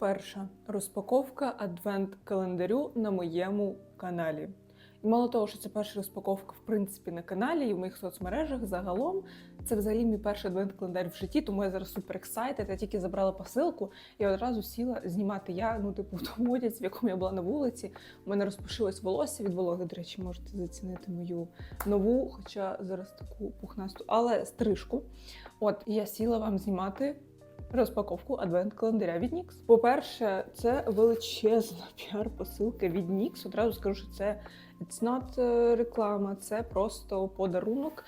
перша розпаковка адвент-календарю на моєму каналі. І мало того, що це перша розпаковка, в принципі, на каналі і в моїх соцмережах загалом. Це взагалі мій перший адвент-календар в житті, тому я зараз супер ексайтед. Я тільки забрала посилку і одразу сіла знімати я, ну, типу, в тому одязі, в якому я була на вулиці. У мене розпушилось волосся від вологи. До речі, можете зацінити мою нову, хоча зараз таку пухнасту, але стрижку. От я сіла вам знімати розпаковку адвент-календаря від NYX. По-перше, це величезна піар-посилка від NYX. Одразу скажу, що це it's not е, реклама, це просто подарунок.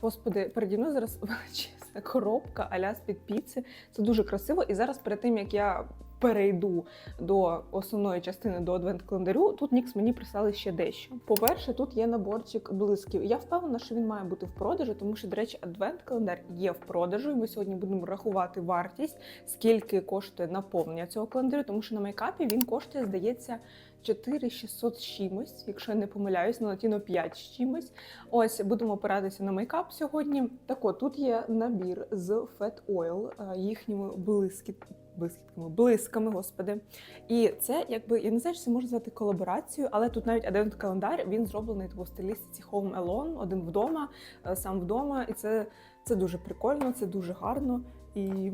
Господи, переді мною зараз величезна коробка аля з-під піци. Це дуже красиво. І зараз, перед тим як я перейду до основної частини до адвент-календарю, тут Нікс мені прислали ще дещо. По-перше, тут є наборчик блисків. Я впевнена, що він має бути в продажі, тому що, до речі, адвент-календар є в продажу. І ми сьогодні будемо рахувати вартість, скільки коштує наповнення цього календарю, тому що на мейкапі він коштує, здається. 4600 з чимось, якщо я не помиляюсь, на латіно 5 з чимось. Ось будемо опиратися на мейкап сьогодні. Так от, тут є набір з Fat Oil, е, їхніми блискіт, блискітками, блисками, господи. І це якби я не знаю, чи це можна звати колаборацією, але тут навіть адвент календар він зроблений типу, в стилістиці Home Alone, один вдома, е, сам вдома. І це, це дуже прикольно, це дуже гарно. І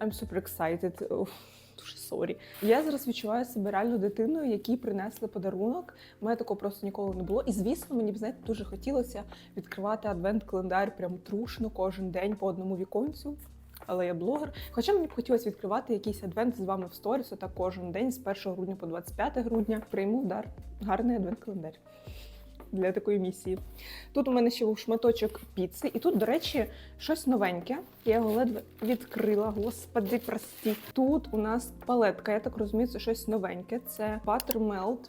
I'm super excited. Дуже сорі. Я зараз відчуваю себе реально дитиною, якій принесли подарунок. У мене такого просто ніколи не було. І звісно, мені б знаєте, дуже хотілося відкривати адвент-календар прям трушно кожен день по одному віконцю. Але я блогер. Хоча мені б хотілося відкривати якийсь адвент з вами в сторіс, отак кожен день з 1 грудня по 25 грудня. Прийму в дар. Гарний адвент-календар для такої місії. Тут у мене ще був шматочок піци, і тут, до речі, щось новеньке. Я його ледве відкрила. Господи, прості. Тут у нас палетка. Я так розумію, це щось новеньке. Це Butter Melt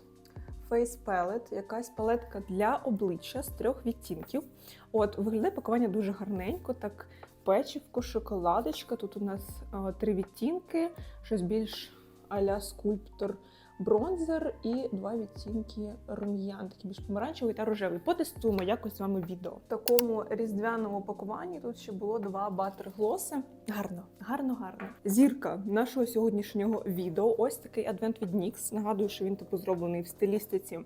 Face Palette, якась палетка для обличчя з трьох відтінків. От виглядає пакування дуже гарненько, так печивко, шоколадочка. Тут у нас а, три відтінки, щось більш а-ля скульптор бронзер і два відтінки рум'ян, такі більш помаранчевий та рожевий. Потестуємо якось з вами відео. В такому різдвяному пакуванні тут ще було два батер-глоси. Гарно, гарно, гарно. Зірка нашого сьогоднішнього відео. Ось такий адвент від NYX. Нагадую, що він типу зроблений в стилістиці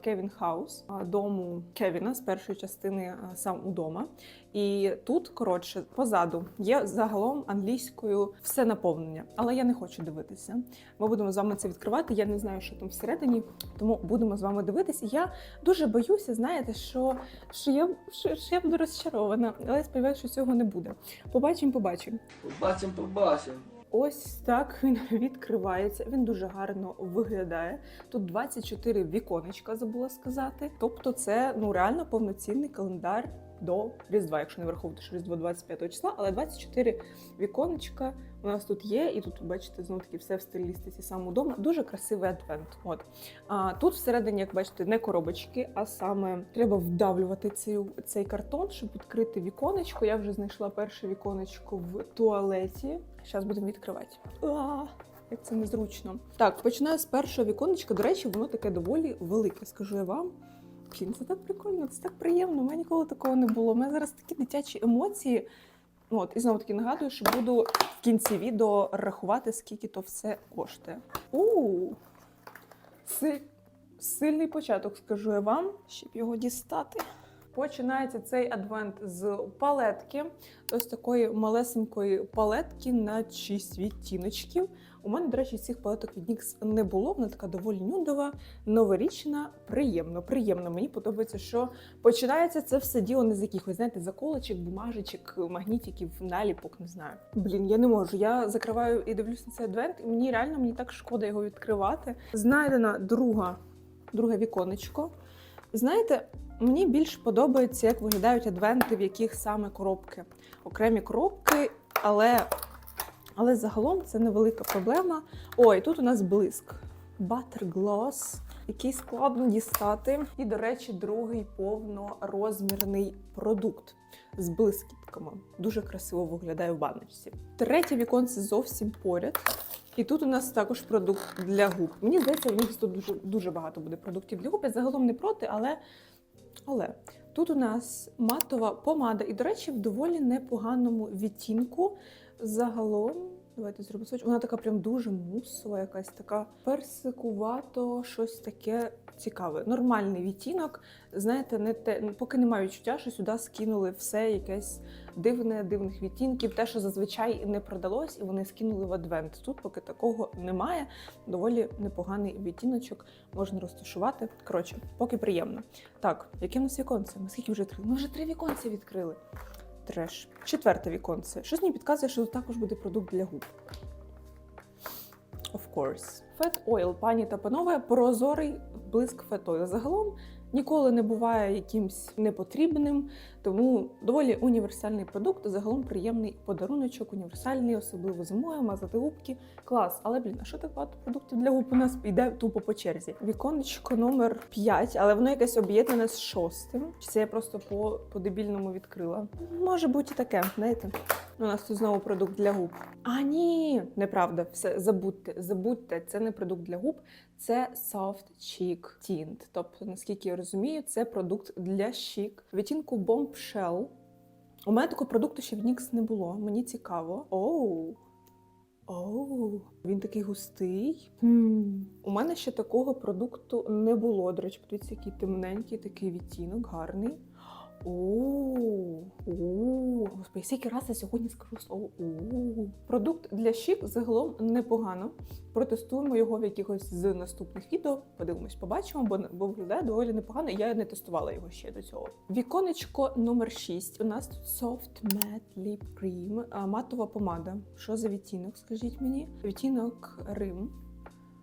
Кевін Хаус, дому Кевіна з першої частини сам удома. І тут, коротше, позаду є загалом англійською все наповнення, але я не хочу дивитися. Ми будемо з вами це відкривати. Я не знаю, що там всередині, тому будемо з вами дивитися. Я дуже боюся, знаєте, що, що, я, що, що я буду розчарована, але я сподіваюся, що цього не буде. Побачимо, побачимо. Побачимо, побачимо. Ось так він відкривається. Він дуже гарно виглядає. Тут 24 віконечка, забула сказати. Тобто, це ну реально повноцінний календар до Різдва, якщо не враховувати, що Різдво 25 числа, але 24 віконечка у нас тут є, і тут бачите знову таки все в стилістиці саме вдома. Дуже красивий адвент. От а тут всередині, як бачите, не коробочки, а саме треба вдавлювати цей, цей картон, щоб відкрити віконечко. Я вже знайшла перше віконечко в туалеті. Зараз будемо відкривати. А, як це незручно. Так, починаю з першого віконечка. До речі, воно таке доволі велике, скажу я вам. Блін, це так прикольно, це так приємно. У мене ніколи такого не було. У мене зараз такі дитячі емоції. От, і знову таки нагадую, що буду в кінці відео рахувати, скільки то все коштує. У си- сильний початок, скажу я вам, щоб його дістати. Починається цей адвент з палетки, ось такої малесенької палетки на 6 відтіночків. У мене, до речі, цих палеток від NYX не було. Вона така доволі нюдова, новорічна, приємно. Приємно. Мені подобається, що починається це все діло не з якихось, знаєте, заколочок, бумажечок, магнітиків, наліпок, не знаю. Блін, я не можу. Я закриваю і дивлюсь на цей адвент, і мені реально мені так шкода його відкривати. Знайдена друга, друге віконечко. Знаєте, мені більш подобається, як виглядають адвенти, в яких саме коробки. Окремі коробки, але, але загалом це невелика проблема. Ой, тут у нас блиск. Butter Gloss, який складно дістати. І, до речі, другий повнорозмірний продукт з блискітками. Дуже красиво виглядає в баночці. Третє віконце зовсім поряд. І тут у нас також продукт для губ. Мені здається, в них тут дуже, дуже багато буде продуктів для губ. Я загалом не проти, але, але тут у нас матова помада. І, до речі, в доволі непоганому відтінку. Загалом. Давайте зробимо сводч. Вона така прям дуже мусова, якась така персикувато, щось таке цікаве. Нормальний відтінок. Знаєте, не те, поки немає відчуття, що сюди скинули все якесь дивне, дивних відтінків, те, що зазвичай не продалось, і вони скинули в адвент. Тут поки такого немає. Доволі непоганий відтіночок можна розташувати. Коротше, поки приємно. Так, яке в нас віконце? Ми скільки вже відкрили? Ми вже три віконця відкрили. Треш. Четверте віконце. Щось мені підказує, що тут також буде продукт для губ. Of course. Fat Oil, пані та панове, прозорий блиск Fat Oil. Загалом ніколи не буває якимсь непотрібним, тому доволі універсальний продукт. Загалом приємний подаруночок, універсальний, особливо зимою, мазати губки. Клас, але блін, а що так багато продуктів для губ у нас йде тупо по черзі? Віконечко номер 5, але воно якесь об'єднане з шостим. Чи це я просто по, по дебільному відкрила? Може бути таке, знаєте. У нас тут знову продукт для губ. А ні, неправда, все забудьте, забудьте, це не продукт для губ, це Soft Cheek Tint. Тобто, наскільки я розумію, це продукт для щік. Відтінку Bombshell. У мене такого продукту ще в Нікс не було. Мені цікаво. Оу. Оу, він такий густий. Хм. У мене ще такого продукту не було. До речі, подивіться, який темненький такий відтінок, гарний. Оу. Господи, скільки раз я сьогодні скажу слово оу. Продукт для щік загалом непогано. Протестуємо його в якихось з наступних відео. Подивимось, побачимо, бо, бо виглядає доволі непогано. Я не тестувала його ще до цього. Віконечко номер 6. У нас тут Soft Matte Lip Cream, матова помада. Що за відтінок? Скажіть мені? Відтінок Рим.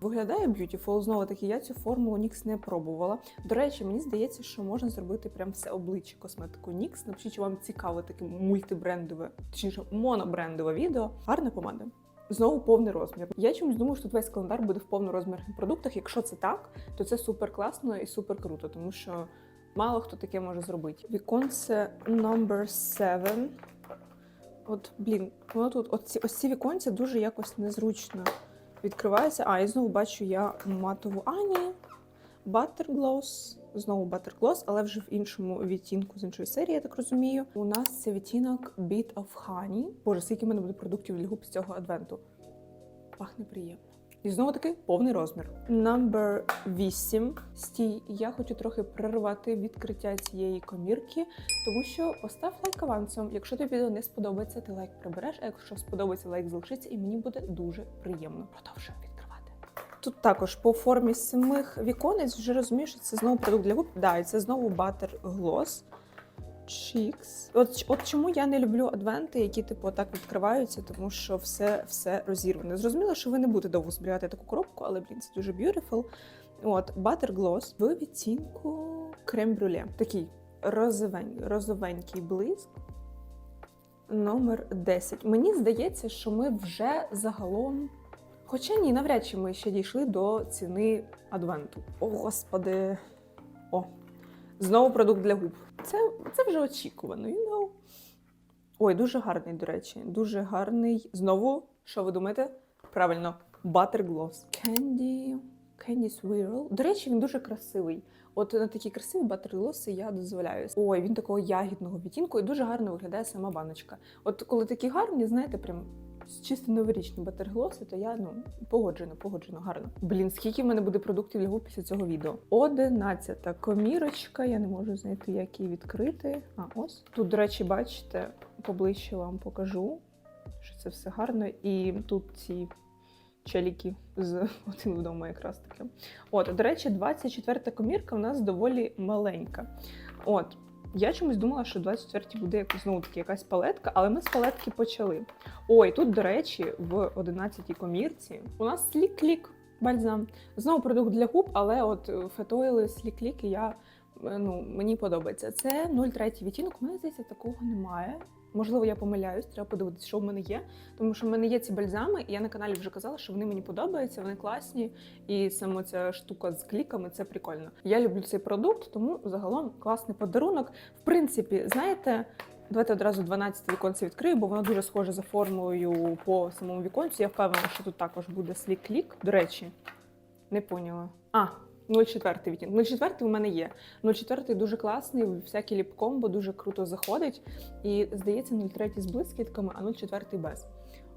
Виглядає beautiful. Знову таки, я цю формулу NYX не пробувала. До речі, мені здається, що можна зробити прям все обличчя косметику NYX. Напишіть, чи вам цікаво таке мультибрендове, точніше, монобрендове відео. Гарна помада. Знову повний розмір. Я чомусь думаю, що тут весь календар буде в повнорозмірних продуктах. Якщо це так, то це супер класно і супер круто, тому що мало хто таке може зробити. Віконце number 7. От, блін, воно тут, от ці, ось ці віконця дуже якось незручно відкривається. А, і знову бачу я матову Ані. баттерглос. Знову баттерглос, але вже в іншому відтінку з іншої серії, я так розумію. У нас це відтінок Bit of Honey. Боже, скільки в мене буде продуктів для губ з цього адвенту. Пахне приємно. І знову таки повний розмір. Number 8. Стій, я хочу трохи перервати відкриття цієї комірки, тому що постав лайк авансом. Якщо тобі відео не сподобається, ти лайк прибереш, а якщо сподобається, лайк залишиться, і мені буде дуже приємно. Продовжуємо відкривати. Тут також по формі самих віконець вже розумію, що це знову продукт для губ. Да, і це знову Butter Gloss. Cheeks. От, от чому я не люблю адвенти, які типу так відкриваються, тому що все все розірване. Зрозуміло, що ви не будете довго зберігати таку коробку, але блін, це дуже beautiful. От Butter Gloss в відтінку крем-брюле. Такий розовень, розовенький блиск. Номер 10. Мені здається, що ми вже загалом. Хоча ні, навряд чи ми ще дійшли до ціни адвенту. О, господи. О, знову продукт для губ. Це, це вже очікувано, you know. Ой, дуже гарний, до речі. Дуже гарний. Знову, що ви думаєте? Правильно, Butter Gloss. Candy. Candy Swirl. До речі, він дуже красивий. От на такі красиві батерлоси я дозволяю. Ой, він такого ягідного відтінку і дуже гарно виглядає сама баночка. От коли такі гарні, знаєте, прям чисто новорічні батерглоси, то я ну погоджено, погоджено, гарно. Блін, скільки в мене буде продуктів для після цього відео? Одинадцята комірочка. Я не можу знайти, як її відкрити. А ось тут, до речі, бачите, поближче вам покажу, що це все гарно. І тут ці челіки з один вдома якраз таки. От, до речі, 24-та комірка у нас доволі маленька. От, я чомусь думала, що 24-й буде якось знову таки якась палетка, але ми з палетки почали. Ой, тут, до речі, в 11-й комірці у нас слік-клік бальзам. Знову продукт для губ, але от фетойли, слік-кліки я е, ну, мені подобається. Це 03 відтінок. У мене здається, такого немає. Можливо, я помиляюсь, треба подивитися, що в мене є. Тому що в мене є ці бальзами, і я на каналі вже казала, що вони мені подобаються, вони класні. І саме ця штука з кліками це прикольно. Я люблю цей продукт, тому загалом класний подарунок. В принципі, знаєте. Давайте одразу 12 віконце відкрию, бо воно дуже схоже за формою по самому віконцю. Я впевнена, що тут також буде слік-клік. До речі, не поняла. А, 04 відтінок. 04 у мене є. 04 дуже класний, всякі ліп-комбо дуже круто заходить. І здається, 03 з блискітками, а 04 без.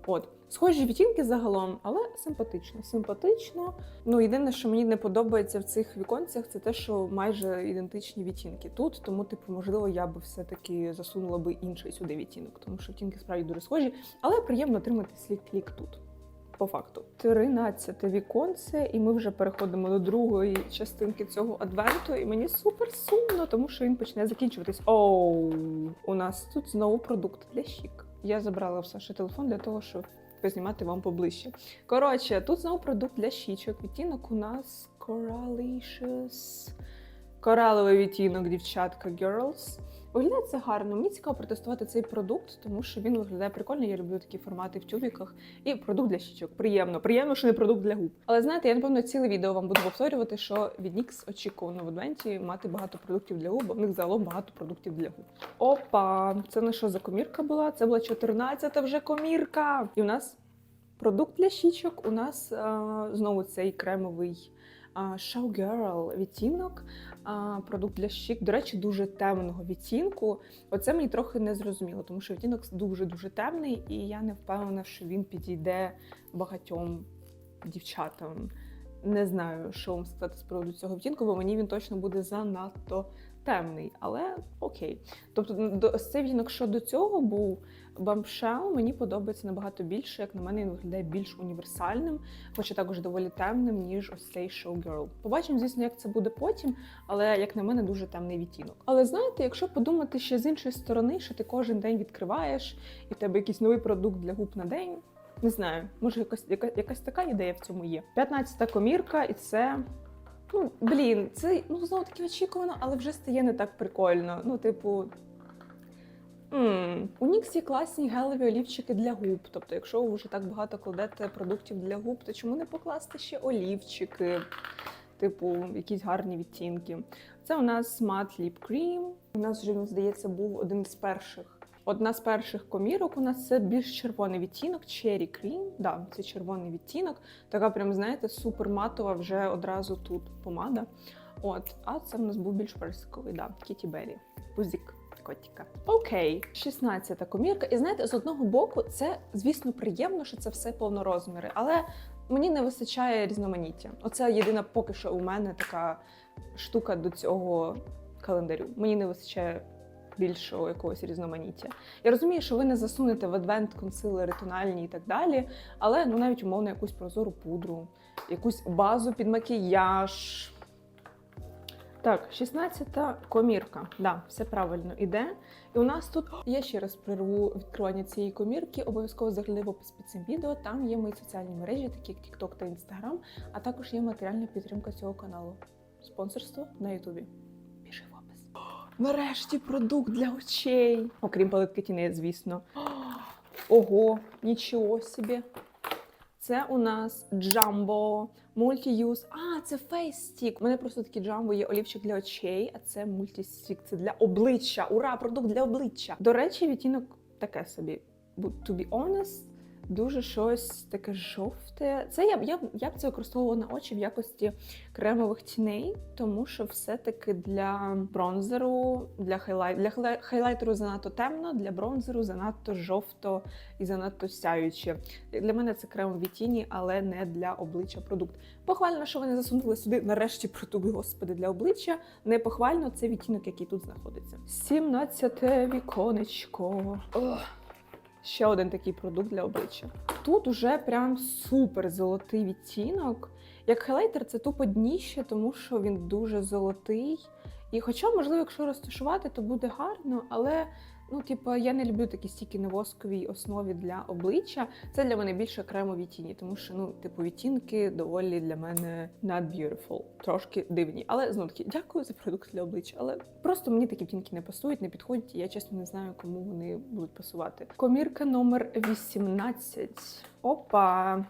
От, схожі відтінки загалом, але симпатично. Симпатично. Ну, єдине, що мені не подобається в цих віконцях, це те, що майже ідентичні відтінки тут. Тому, типу, можливо, я би все-таки засунула би інший сюди відтінок, тому що відтінки справді дуже схожі, але приємно отримати слід клік тут. По факту, 13 віконце, і ми вже переходимо до другої частинки цього адвенту. І мені супер сумно, тому що він почне закінчуватись. Оу, у нас тут знову продукт для щік. Я забрала в Саші телефон для того, щоб познімати вам поближче. Коротше, тут знову продукт для щічок. Відтінок у нас Coralicious. Кораловий відтінок, дівчатка Girls. Виглядає це гарно. Мені цікаво протестувати цей продукт, тому що він виглядає прикольно. Я люблю такі формати в тюбіках. І продукт для щічок. Приємно. Приємно, що не продукт для губ. Але знаєте, я напевно ціле відео вам буду повторювати, що від NYX очікувано в адвенті мати багато продуктів для губ, бо в них загалом багато продуктів для губ. Опа! Це не що за комірка була? Це була 14-та вже комірка. І у нас продукт для щічок. У нас а, знову цей кремовий. Showgirl відтінок, продукт для щік, до речі, дуже темного відтінку. Оце мені трохи не зрозуміло, тому що відтінок дуже-дуже темний, і я не впевнена, що він підійде багатьом дівчатам. Не знаю, що вам сказати з приводу цього відтінку, бо мені він точно буде занадто темний, але окей. Тобто, до цей відтінок, що до цього був Bombshell, мені подобається набагато більше. Як на мене, він виглядає більш універсальним, хоча також доволі темним, ніж ось цей Showgirl. Побачимо, звісно, як це буде потім, але як на мене, дуже темний відтінок. Але знаєте, якщо подумати ще з іншої сторони, що ти кожен день відкриваєш, і в тебе якийсь новий продукт для губ на день. Не знаю, може якась, яка, якась така ідея в цьому є. 15-та комірка, і це. Ну, блін, це ну знову таки очікувано, але вже стає не так прикольно. Ну, типу. м У NYX є класні гелеві олівчики для губ. Тобто, якщо ви вже так багато кладете продуктів для губ, то чому не покласти ще олівчики? Типу, якісь гарні відтінки. Це у нас Matte Lip Cream. У нас вже здається, був один з перших. Одна з перших комірок у нас це більш червоний відтінок, Cherry Cream. Да, це червоний відтінок. Така, прям, знаєте, супер матова вже одразу тут помада. От, а це в нас був більш персиковий, да, Кіті Беррі. Пузік. Котіка. Окей, 16-та комірка. І знаєте, з одного боку, це, звісно, приємно, що це все повнорозміри, але мені не вистачає різноманіття. Оце єдина поки що у мене така штука до цього календарю. Мені не вистачає більшого якогось різноманіття. Я розумію, що ви не засунете в адвент консилери тональні і так далі, але ну навіть умовно якусь прозору пудру, якусь базу під макіяж. Так, 16-та комірка. Да, все правильно іде. І у нас тут я ще раз прерву відкривання цієї комірки. Обов'язково заглядай в опис під цим відео. Там є мої соціальні мережі, такі як TikTok та Instagram, а також є матеріальна підтримка цього каналу. Спонсорство на Ютубі. Нарешті продукт для очей. Окрім палитки тіней, звісно. Ого, нічого собі. Це у нас Jumbo Multi-Use. А, це Stick. У мене просто такий Jumbo є олівчик для очей, а це Multi-Stick. Це для обличчя. Ура! Продукт для обличчя. До речі, відтінок таке собі. To be honest, дуже щось таке жовте. Це я, б- я, я б це використовувала на очі в якості кремових тіней, тому що все-таки для бронзеру, для хайлайт, для хайлай- хайлайтеру занадто темно, для бронзеру занадто жовто і занадто сяюче. Для мене це кремові тіні, але не для обличчя продукт. Похвально, що вони засунули сюди нарешті продукт, господи, для обличчя. Не похвально, це відтінок, який тут знаходиться. 17 віконечко. Ох. Ще один такий продукт для обличчя. Тут уже прям супер золотий відтінок. Як хайлайтер, це тупо дніще, тому що він дуже золотий. І хоча, можливо, якщо розташувати, то буде гарно, але ну, типу, я не люблю такі стіки на восковій основі для обличчя. Це для мене більше кремові тіні, тому що ну, типу, відтінки доволі для мене not beautiful, трошки дивні. Але знову таки, дякую за продукт для обличчя. Але просто мені такі відтінки не пасують, не підходять, і я чесно не знаю, кому вони будуть пасувати. Комірка номер 18. Опа.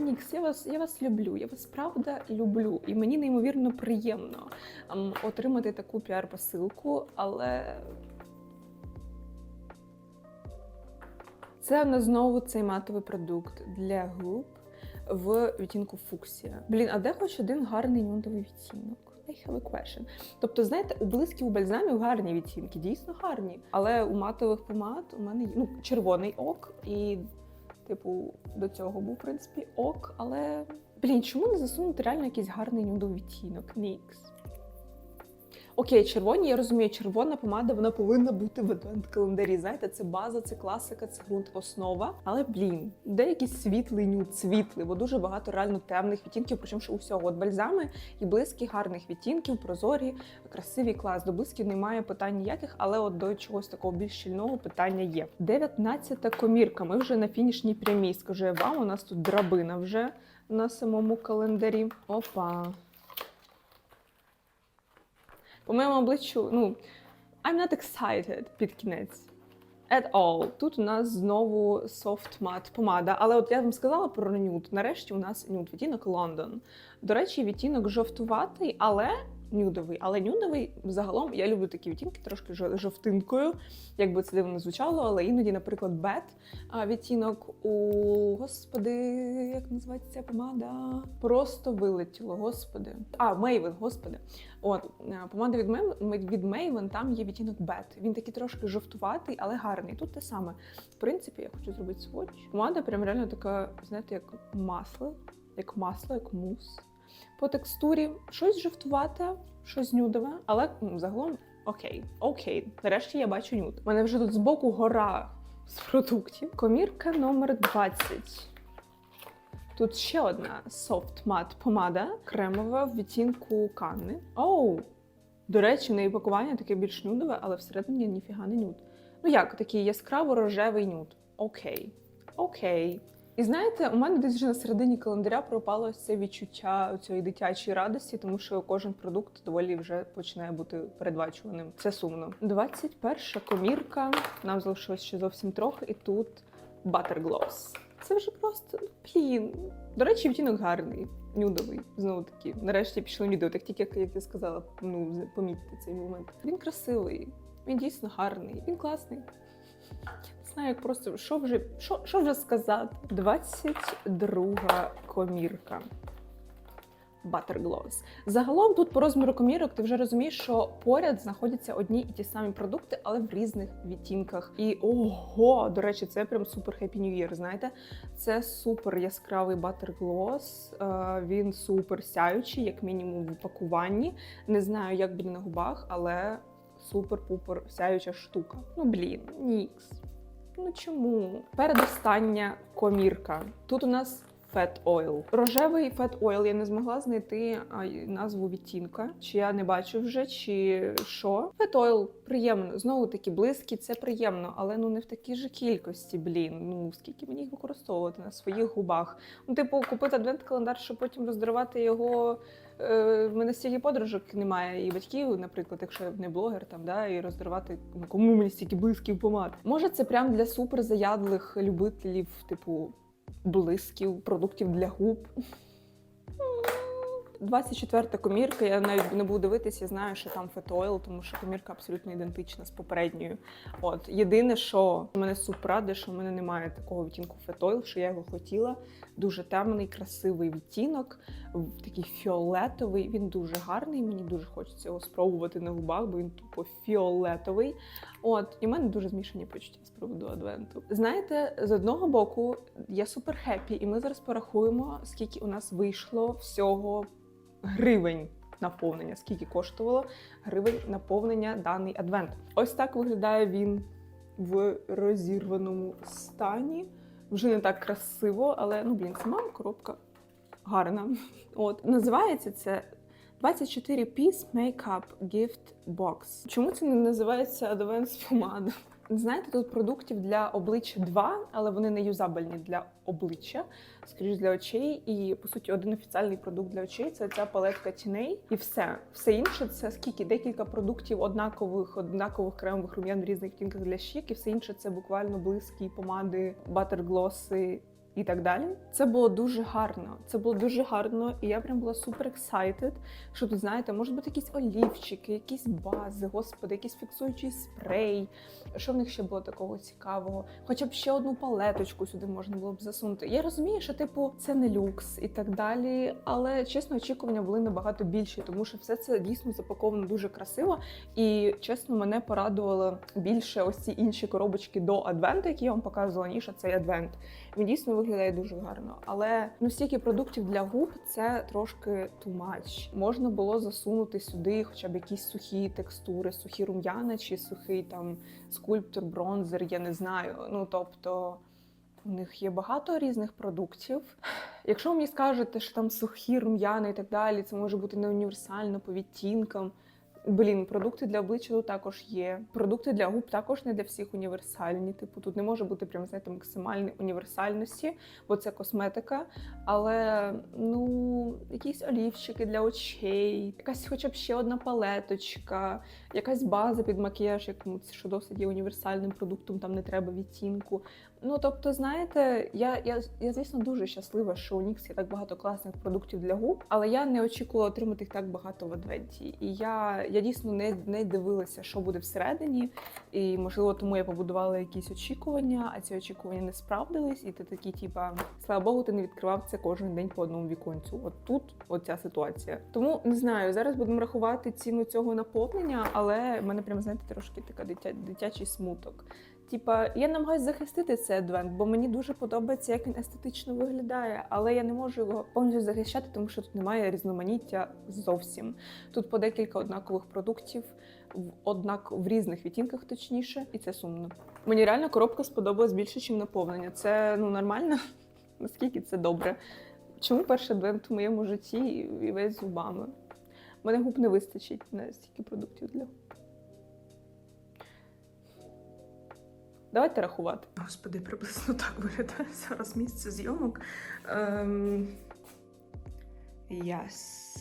Нікс, я вас, я вас люблю, я вас правда люблю. І мені неймовірно приємно ем, отримати таку піар-посилку, але це в нас знову цей матовий продукт для губ в відтінку фуксія. Блін, а де хоч один гарний нюдовий відтінок? I have a question. Тобто, знаєте, у блисків у бальзамів гарні відтінки, дійсно гарні. Але у матових помад у мене є ну, червоний ок, і, типу, до цього був, в принципі, ок, але. Блін, чому не засунути реально якийсь гарний нюдовий відтінок? Нікс. Окей, червоні, я розумію, червона помада вона повинна бути в адвент-календарі. Знаєте, це база, це класика, це ґрунт, основа. Але блін, де якийсь світлий нюд, світлий, бо дуже багато реально темних відтінків, причому що усього. От бальзами і близькі гарних відтінків, прозорі, красиві клас. До блисків немає питань ніяких, але от до чогось такого більш щільного питання є. 19-та комірка. Ми вже на фінішній прямій. Скажу я вам, у нас тут драбина вже на самому календарі. Опа. По моєму обличчю, ну, I'm not excited під кінець. At all. Тут у нас знову soft matte помада. Але от я вам сказала про нюд. Нарешті у нас нюд відтінок Лондон. До речі, відтінок жовтуватий, але нюдовий. Але нюдовий загалом я люблю такі відтінки, трошки жо- жовтинкою, як би це дивно звучало, але іноді, наприклад, бет відтінок у господи, як називається ця помада? Просто вилетіло, господи. А, Maven, господи. От е, помада від Maven, від Maven, там є відтінок бет. Він такий трошки жовтуватий, але гарний. Тут те саме. В принципі, я хочу зробити сводч. Помада прям реально така, знаєте, як масло, як масло, як мус. По текстурі щось жовтувате, щось нюдове, але загалом окей, окей. Нарешті я бачу нюд. У мене вже тут збоку гора з продуктів. Комірка номер 20. Тут ще одна soft matte помада, кремова в відтінку канни. Оу! До речі, неї пакування таке більш нюдове, але всередині ніфіга не нюд. Ну як, такий яскраво рожевий нюд. Окей. Окей. І знаєте, у мене десь вже на середині календаря пропало це відчуття цієї дитячої радості, тому що кожен продукт доволі вже починає бути передбачуваним. Це сумно. 21 комірка. Нам залишилось ще зовсім трохи, і тут Butter. Це вже просто блін. До речі, відтінок гарний, нюдовий. Знову таки, нарешті пішло відео. Так тільки як я сказала, ну помітьте цей момент. Він красивий, він дійсно гарний, він класний. Знаю, як просто що вже що, що вже сказати. 22 комірка. Butter Gloss. Загалом тут по розміру комірок ти вже розумієш, що поряд знаходяться одні і ті самі продукти, але в різних відтінках. І ого, до речі, це прям супер Happy New Year, знаєте? Це супер яскравий Butter Gloss. Е, Він супер сяючий, як мінімум в упакуванні. Не знаю, як буде на губах, але супер-пупер сяюча штука. Ну блін, нікс. Ну чому? Передостання комірка. Тут у нас Fat Oil. Рожевий Fat Oil я не змогла знайти назву відтінка. Чи я не бачу вже, чи що. Fat Oil приємно. Знову таки близькі, це приємно, але ну не в такій же кількості, блін. Ну скільки мені їх використовувати на своїх губах. Ну, типу, купити адвент-календар, щоб потім роздарувати його. Е, В мене стільки подружок немає і батьків, наприклад, якщо я не блогер, там да і роздарувати ну, кому мені стільки блисків помад. Може, це прям для суперзаядлих любителів, типу блисків, продуктів для губ. 24-та комірка, я навіть не буду дивитися, я знаю, що там фетойл, тому що комірка абсолютно ідентична з попередньою. От єдине, що мене радує, що в мене немає такого відтінку фетойл, що я його хотіла. Дуже темний, красивий відтінок, такий фіолетовий. Він дуже гарний. Мені дуже хочеться його спробувати на губах, бо він тупо фіолетовий. От і в мене дуже змішані почуття з приводу адвенту. Знаєте, з одного боку, я супер хеппі, і ми зараз порахуємо, скільки у нас вийшло всього гривень наповнення, скільки коштувало гривень наповнення даний адвент. Ось так виглядає він в розірваному стані. Вже не так красиво, але ну блін, сама коробка гарна. От називається це 24 Piece Makeup Gift Box. Чому це не називається Advanced помада? Знаєте, тут продуктів для обличчя два, але вони не юзабельні для обличчя, скоріш для очей. І по суті, один офіціальний продукт для очей це ця палетка тіней. І все. Все інше це скільки декілька продуктів однакових, однакових кремових рум'ян в різних відтінках для щік, і все інше це буквально близькі помади, батерглоси і так далі. Це було дуже гарно. Це було дуже гарно, і я прям була супер excited, що тут, знаєте, можуть бути якісь олівчики, якісь бази, господи, якийсь фіксуючий спрей. Що в них ще було такого цікавого? Хоча б ще одну палеточку сюди можна було б засунути. Я розумію, що типу це не люкс і так далі. Але чесно, очікування були набагато більші, тому що все це дійсно запаковано дуже красиво. І чесно, мене порадувало більше ось ці інші коробочки до адвенту, які я вам показувала, ніж цей адвент. Він дійсно виглядає дуже гарно. Але ну стільки продуктів для губ це трошки too much. Можна було засунути сюди хоча б якісь сухі текстури, сухі рум'яна чи сухий там скульптор, бронзер, я не знаю. Ну тобто. У них є багато різних продуктів. Якщо мені скажете, що там сухі рум'яни і так далі, це може бути не універсально по відтінкам. Блін, продукти для обличчя тут також є. Продукти для губ також не для всіх універсальні. Типу, тут не може бути прям знаєте, максимальної універсальності, бо це косметика. Але ну, якісь олівчики для очей, якась, хоча б ще одна палеточка, якась база під макіяж, як ну, що досить є універсальним продуктом, там не треба відтінку. Ну тобто, знаєте, я, я, я звісно дуже щаслива, що у NYX є так багато класних продуктів для губ, але я не очікувала отримати їх так багато в адвенті. І я, я дійсно не, не дивилася, що буде всередині. І можливо, тому я побудувала якісь очікування, а ці очікування не справдились. І ти такий, типа, слава Богу, ти не відкривав це кожен день по одному віконцю. От тут оця ситуація. Тому не знаю, зараз будемо рахувати ціну цього наповнення, але в мене прямо знаєте трошки така дитя, дитячий смуток. Типа, я намагаюся захистити цей адвент, бо мені дуже подобається, як він естетично виглядає, але я не можу його повністю захищати, тому що тут немає різноманіття зовсім. Тут по декілька однакових продуктів, в однак в різних відтінках, точніше, і це сумно. Мені реально коробка сподобалась більше, ніж наповнення. Це ну нормально. Наскільки це добре? Чому перший адвент в моєму житті і весь з губами? Мене губ не вистачить на стільки продуктів для Давайте рахувати. Господи, приблизно так виглядає зараз місце зйомок. Ем... Yes.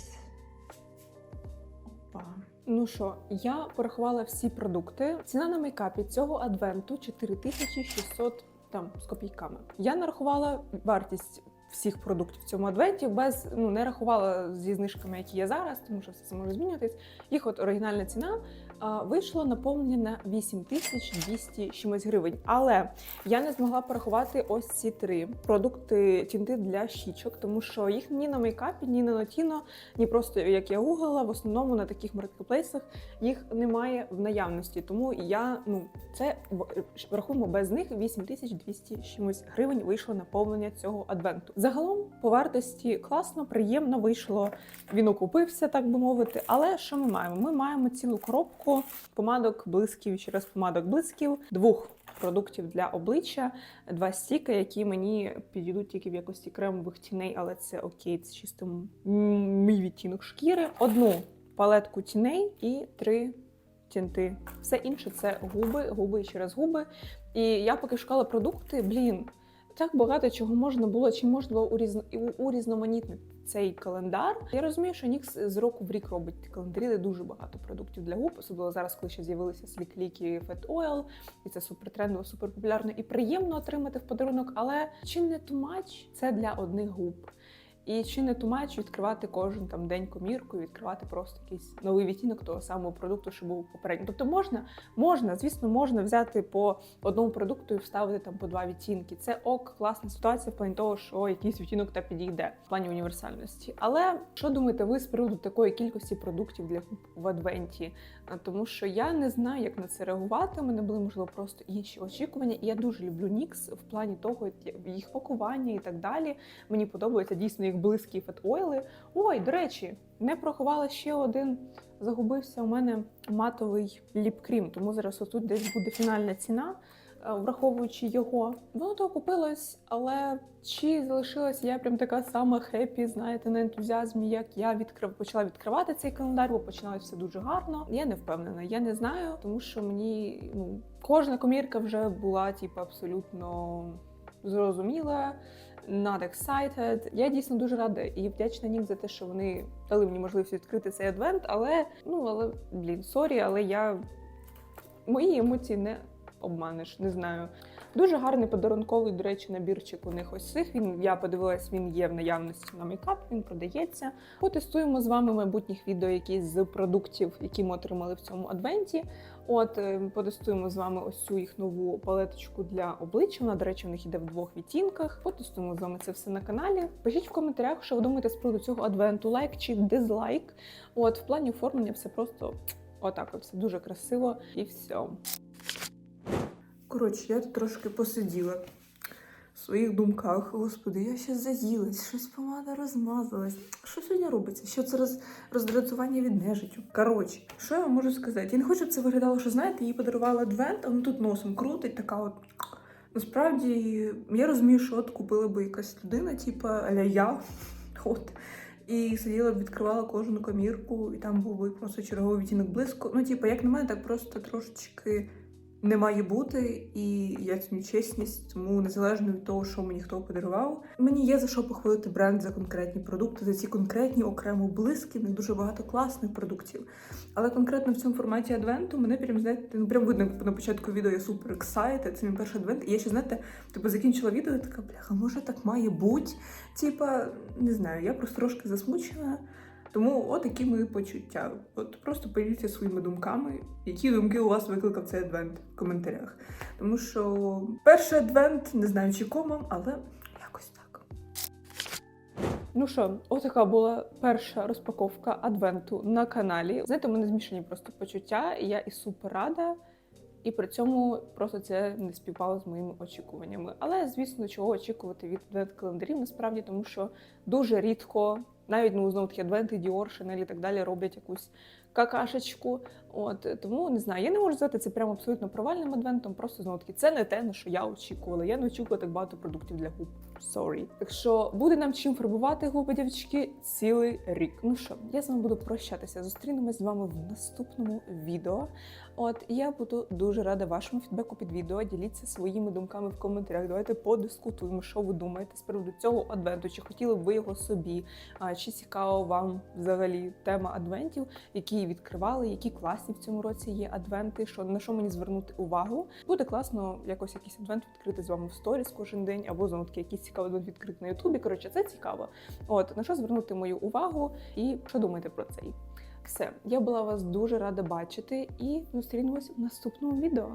Опа. Ну що, я порахувала всі продукти. Ціна на мейкапі цього адвенту 4600 там з копійками. Я нарахувала вартість всіх продуктів в цьому адвенті, без ну не рахувала зі знижками, які є зараз, тому що все це може змінюватись. Їх от оригінальна ціна а, вийшло наповнення на 8200 чимось гривень. Але я не змогла порахувати ось ці три продукти тінти для щічок, тому що їх ні на мейкапі, ні на нотіно, ні просто як я гуглила, в основному на таких маркетплейсах їх немає в наявності. Тому я ну це рахуємо без них 8200 чимось гривень вийшло наповнення цього адвенту. Загалом по вартості класно, приємно вийшло. Він окупився, так би мовити. Але що ми маємо? Ми маємо цілу коробку помадок блисків через помадок блисків, двох продуктів для обличчя, два стіки, які мені підійдуть тільки в якості кремових тіней, але це окей, це чисто мій відтінок шкіри. Одну палетку тіней і три. Тінти. Все інше це губи, губи через губи. І я поки шукала продукти, блін, так багато чого можна було, чи можна було урізно, урізноманітнити цей календар. Я розумію, що Нікс з року в рік робить календарі, де дуже багато продуктів для губ, особливо зараз, коли ще з'явилися слік-ліки Fat Oil, і це супер трендово, супер і приємно отримати в подарунок. Але чи не тумач це для одних губ? І чи не тумач відкривати кожен там день комірку, відкривати просто якийсь новий відтінок того самого продукту, що був попередньо. Тобто можна, можна, звісно, можна взяти по одному продукту і вставити там по два відтінки. Це ок, класна ситуація в плані того, що якийсь відтінок та підійде в плані універсальності. Але що думаєте ви з приводу такої кількості продуктів для в адвенті? Тому що я не знаю, як на це реагувати. У мене були можливо просто інші очікування. І я дуже люблю Нікс в плані того, їх пакування і так далі. Мені подобається дійсно їх близькі фет-ойли. Ой, до речі, не проховала ще один. Загубився у мене матовий ліпкрім, тому зараз отут десь буде фінальна ціна, враховуючи його. Воно то окупилось, але чи залишилась я прям така сама хеппі, знаєте, на ентузіазмі, як я відкрив, почала відкривати цей календар, бо починалося все дуже гарно. Я не впевнена, я не знаю, тому що мені ну кожна комірка вже була, типу, абсолютно зрозуміла not excited. Я дійсно дуже рада і вдячна Нік за те, що вони дали мені можливість відкрити цей адвент, але ну але блін, сорі, але я мої емоції не обманеш, не знаю. Дуже гарний подарунковий, до речі, набірчик у них ось цих. Він я подивилась, він є в наявності на мейкап, він продається. Потестуємо з вами майбутніх відео якісь з продуктів, які ми отримали в цьому адвенті. От е, потестуємо з вами ось цю їх нову палеточку для обличчя. Вона, до речі, в них іде в двох відтінках. Потестуємо з вами це все на каналі. Пишіть в коментарях, що ви думаєте з приводу цього адвенту, лайк чи дизлайк. От в плані оформлення все просто отак. Все дуже красиво і все. Коротше, я тут трошки посиділа своїх думках. Господи, я ще заїлась, щось помада розмазалась. Що сьогодні робиться? Що це роз... роздратування від нежиттю? Коротше, що я вам можу сказати? Я не хочу, щоб це виглядало, що знаєте, їй подарувала адвент, а вона тут носом крутить, така от. Насправді, я розумію, що от купила би якась людина, типу аля я. От. І сиділа б, відкривала кожну комірку, і там був би просто черговий відтінок близько. Ну, типу, як на мене, так просто трошечки не має бути, і я цю чесність, тому незалежно від того, що мені хто подарував, мені є за що похвалити бренд за конкретні продукти, за ці конкретні окремо в них дуже багато класних продуктів. Але конкретно в цьому форматі адвенту мене прям знаєте, ну прям видно на початку відео я супер excited, це мій перший адвент. І я ще знаєте, типу закінчила відео, і така бляха, може так має бути. Типа, не знаю, я просто трошки засмучена. Тому отакі мої почуття. От просто поділіться своїми думками, які думки у вас викликав цей адвент в коментарях. Тому що перший адвент, не знаю чи комом, але якось так. Ну що, отака була перша розпаковка адвенту на каналі. Знаєте, у мене змішані просто почуття, і я і супер рада. І при цьому просто це не співпало з моїми очікуваннями. Але звісно, чого очікувати від адвент-календарів насправді, тому що дуже рідко, навіть ну знову таки адвенти, Діор, і так далі роблять якусь какашечку. От тому не знаю. Я не можу сказати це прямо абсолютно провальним адвентом. Просто знову таки це не те, на що я очікувала. Я не очікувала так багато продуктів для губ. Sorry. Так що буде нам чим фарбувати губи, дівчатки, цілий рік. Ну що, я з вами буду прощатися. Зустрінемось з вами в наступному відео. От я буду дуже рада вашому фідбеку під відео. Діліться своїми думками в коментарях. Давайте подискутуємо, що ви думаєте з приводу цього адвенту. Чи хотіли б ви його собі? А чи цікаво вам взагалі тема адвентів, які відкривали, які класні в цьому році є адвенти? Що на що мені звернути увагу? Буде класно якось якийсь адвент відкрити з вами в сторіс кожен день, або знову таки якийсь цікавий адвент відкрити на Ютубі. Коротше, це цікаво. От на що звернути мою увагу, і що думаєте про цей? Все, я була вас дуже рада бачити і зустрінемось в наступному відео.